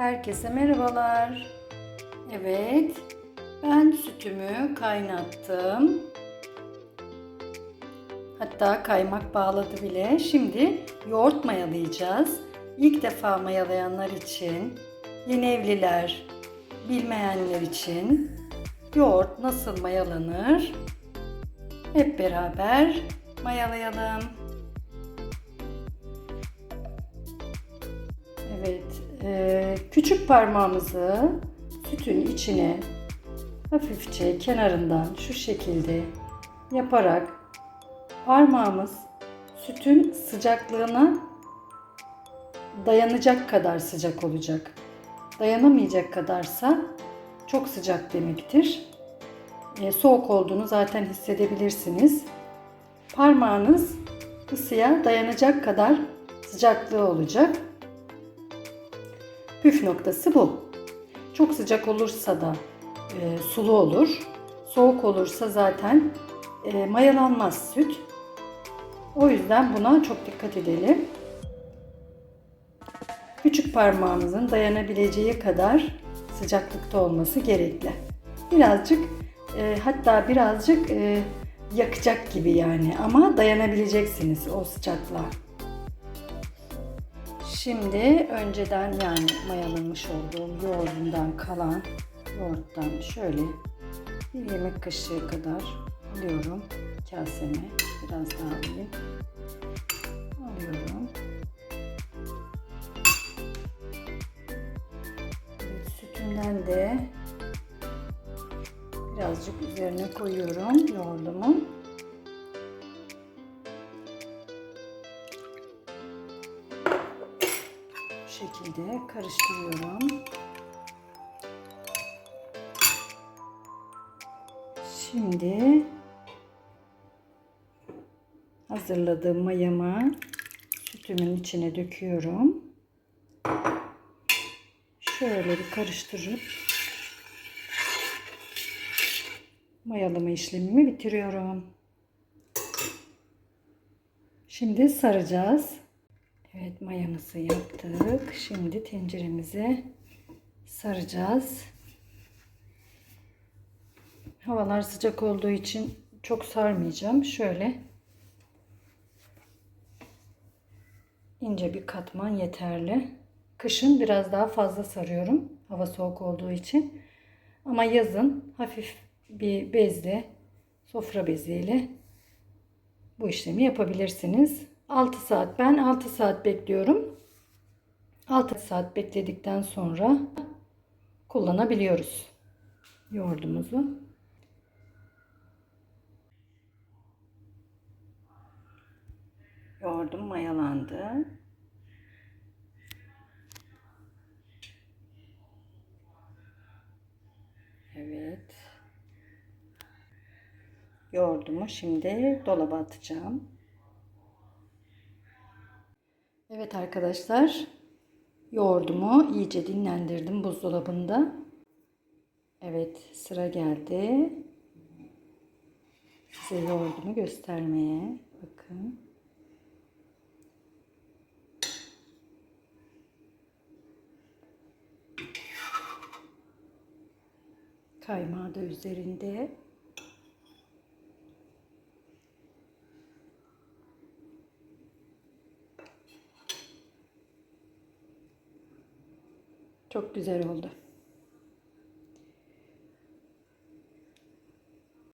Herkese merhabalar. Evet, ben sütümü kaynattım. Hatta kaymak bağladı bile. Şimdi yoğurt mayalayacağız. İlk defa mayalayanlar için, yeni evliler, bilmeyenler için yoğurt nasıl mayalanır? Hep beraber mayalayalım. Evet, e, küçük parmağımızı sütün içine hafifçe kenarından şu şekilde yaparak parmağımız sütün sıcaklığına dayanacak kadar sıcak olacak. Dayanamayacak kadarsa çok sıcak demektir. E, soğuk olduğunu zaten hissedebilirsiniz. Parmağınız ısıya dayanacak kadar sıcaklığı olacak. Püf noktası bu. Çok sıcak olursa da e, sulu olur. Soğuk olursa zaten e, mayalanmaz süt. O yüzden buna çok dikkat edelim. Küçük parmağımızın dayanabileceği kadar sıcaklıkta olması gerekli. Birazcık e, hatta birazcık e, yakacak gibi yani ama dayanabileceksiniz o sıcaklığa. Şimdi önceden yani mayalanmış olduğum yoğurdumdan kalan yoğurttan şöyle bir yemek kaşığı kadar alıyorum kaseme. Biraz daha alayım. Alıyorum. Sütümden de birazcık üzerine koyuyorum yoğurdumun. Şekilde karıştırıyorum. Şimdi hazırladığım mayamı sütümün içine döküyorum. Şöyle bir karıştırıp mayalama işlemimi bitiriyorum. Şimdi saracağız. Evet mayamızı yaptık. Şimdi tenceremize saracağız. Havalar sıcak olduğu için çok sarmayacağım. Şöyle ince bir katman yeterli. Kışın biraz daha fazla sarıyorum. Hava soğuk olduğu için. Ama yazın hafif bir bezle, sofra beziyle bu işlemi yapabilirsiniz. 6 saat ben 6 saat bekliyorum. 6 saat bekledikten sonra kullanabiliyoruz yoğurdumuzu. Yoğurdum mayalandı. Evet. Yoğurdumu şimdi dolaba atacağım. Evet arkadaşlar. Yoğurdumu iyice dinlendirdim buzdolabında. Evet sıra geldi. Size yoğurdumu göstermeye. Bakın. Kaymağı da üzerinde. Çok güzel oldu.